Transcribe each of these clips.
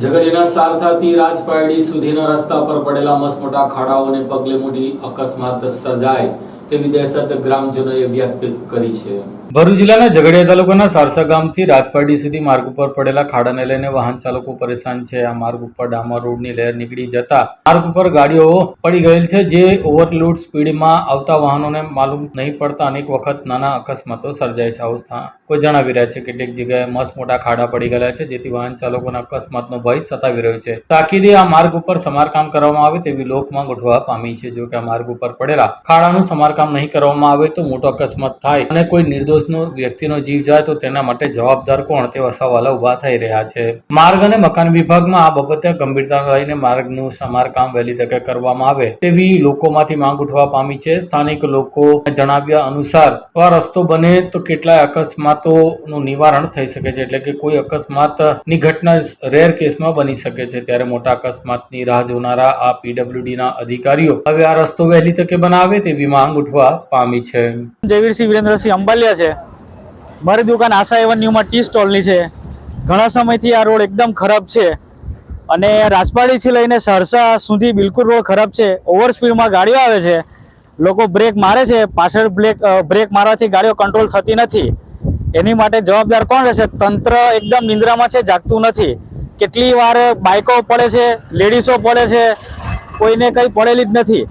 ઝઘડિયાના સારથાથી રાજપાયડી સુધીના રસ્તા પર પડેલા મસમોટા ખાડાઓને પગલે મોટી અકસ્માત સર્જાય. તેવી દહેશત ગ્રામજનોએ વ્યક્ત કરી છે. ભરૂચ જિલ્લાના ઝઘડિયા તાલુકાના સારસા ગામથી રાજપારડી સુધી માર્ગ ઉપર પડેલા ખાડાને લઈને વાહન ચાલકો પરેશાન છે. આ માર્ગ ઉપર ડામર રોડની લહેર નીકળી જતા માર્ગ ઉપર ગાડીઓ પડી ગયેલ છે, જે ઓવરલોડ સ્પીડમાં આવતા વાહનોને માલુમ નહીં પડતા અનેક વખત નાના અકસ્માતો સર્જાય છે. આવું કોઈ જણાવી રહ્યા છે, કેટલીક જગ્યાએ મસ્ત મોટા ખાડા પડી ગયેલા છે, જેથી વાહન ચાલકોના અકસ્માતનો ભય સતાવી રહ્યો છે. તાકીદે આ માર્ગ ઉપર સમારકામ કરવામાં આવે તેવી લોકમાં ગોઠવા પામી છે જો કે આ માર્ગ ઉપર પડેલા ખાડાનું સમારકામ નહીં કરવામાં આવે તો મોટો અકસ્માત થાય. અને કોઈ નિર્દોષનો વ્યક્તિનો જીવ જાય તો તેના માટે જવાબદાર કોણ? તેવા સવાલો ઊભા થઈ રહ્યા છે. માર્ગ અને મકાન વિભાગમાં આ બાબતે ગંભીરતા લઈને માર્ગનું સમારકામ વહેલી તકે કરવામાં આવે તેવી લોકોમાંથી માંગ ઉઠવા પામી છે. સ્થાનિક લોકો જણાવ્યા અનુસાર, આ રસ્તો બને તો કેટલાય અકસ્માતોનું નિવારણ થઈ શકે છે. એટલે કે કોઈ અકસ્માતની ઘટના રેર કેસમાં બની શકે છે. ત્યારે મોટા અકસ્માતની રાહ જોનારા આ પીડબ્લ્યુડીના અધિકારીઓ, હવે આ રસ્તો વહેલી તકે બનાવે તેવી માંગ ઉઠવા પામી છે. જયવીરસિંહ વિરેન્દ્રસિંહ અંબાલિયા છે. મારી દુકાન આશા એવન્યુમાં ટી સ્ટોલની છે. ઘણા સમયથી આ રોડ એકદમ ખરાબ છે. અને રાજપાડીથી લઈને સરસા સુધી બિલકુલ રોડ ખરાબ છે. ઓવર સ્પીડમાં ગાડીઓ આવે છે. લોકો બ્રેક મારે છે. પાછળ બ્રેક બ્રેક મારવાથી ગાડીઓ કંટ્રોલ થતી નથી. એની માટે જવાબદાર કોણ રહેશે? તંત્ર એકદમ નિંદ્રામાં છે, જાગતું નથી. કેટલી વાર બાઇકો પડે છે, લેડીસો પડે છે. કોઈને કંઈ પડેલી જ નથી.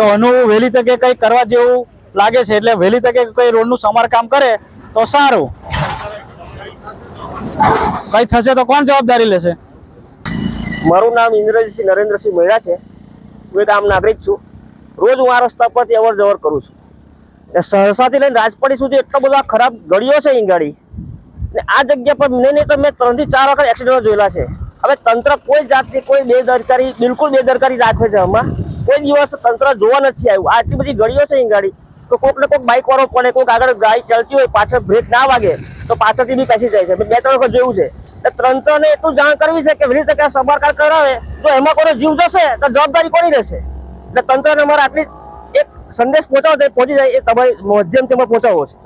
તો એનું વહેલી તકે કંઈ કરવા જેવું લાગે છે એટલે વહેલી તકે કંઈ રોડનું સમારકામ કરે તો સારું. કંઈ થશે તો કોણ જવાબદારી લેશે? મારું નામ ઇન્દ્રજીસિંહ નરેન્દ્રસિંહ મૈડા છે. હું એક આમ નાગરિક છું. રોજ હું આ રસ્તા પરથી અવર જવર કરું છું. ને સહસાથી લઈને રાજપાડી સુધી એટલો બધો ખરાબ ગળીઓ છે ગાડી ને આ જગ્યા પર મને નહીં તો મેં ત્રણથી ચાર વખત એક્સિડન્ટો જોયેલા છે. હવે તંત્ર કોઈ જાતની કોઈ બેદરકારી, બિલકુલ બેદરકારી રાખે છે આમાં. કોઈ દિવસ તંત્ર જોવા નથી આવ્યું. આટલી બધી ગળીઓ છે ગાડી તો કોક ને કોઈક બાઇક વાળો પડે, કોક આગળ ગાડી ચાલતી હોય, પાછળ બ્રેક ના વાગે, તો પાછળથી બી પેસી જાય છે. બે ત્રણ વખત જોયું છે. તંત્રને એટલું જાણ કરવી છે કે વહેલી તકે સમારકાર કરાવે. જો એમાં કોઈ જીવ જશે, તો જવાબદારી કોની રહેશે? એટલે તંત્રને અમારે આટલી એક સંદેશ પહોંચાડો પહોંચી જાય એ તમારી માધ્યમથી અમારે પહોંચાડવો છે.